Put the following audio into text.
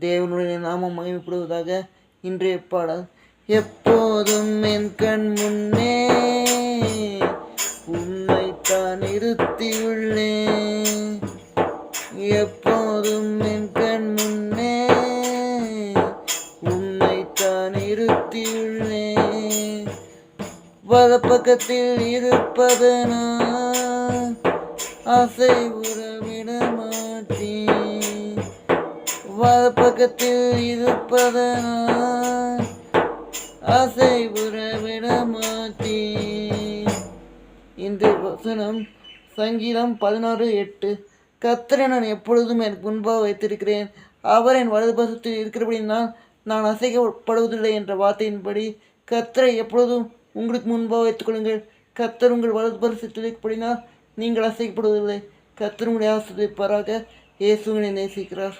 தேவனுடைய நாமம் மகிமைப்படுவதாக இன்றைய பாடல். எப்போதும் என் கண் முன்னே உன்னைத்தான் நிறுத்தியுள்ளேன் எப்போதும் என் கண் முன்னே உன்னைத்தான் நிறுத்தியுள்ளேன் வலப்பக்கத்தில் இருப்பதனால் ஆசை உறவிட மாட்டேன் பக்கத்தில் இருப்பதனால் ஆசை புறவிட மாற்றி இந்த வசனம் சங்கீதம் பதினாறு எட்டு. கத்தரை நான் எப்பொழுதும் எனக்கு முன்பாக வைத்திருக்கிறேன். அவர் என் வலது பசத்தில் இருக்கிறபடினால் நான் அசைக்கப்படுவதில்லை என்ற வார்த்தையின்படி கத்தரை எப்பொழுதும் உங்களுக்கு முன்பாக வைத்துக் கொள்ளுங்கள். கத்தர் உங்கள் வலது பரிசத்தில் இருக்கப்படினால் நீங்கள் அசைக்கப்படுவதில்லை. கத்தர் உங்களை ஆசிரியப்பாராக இயேசுவினை நேசிக்கிறார்.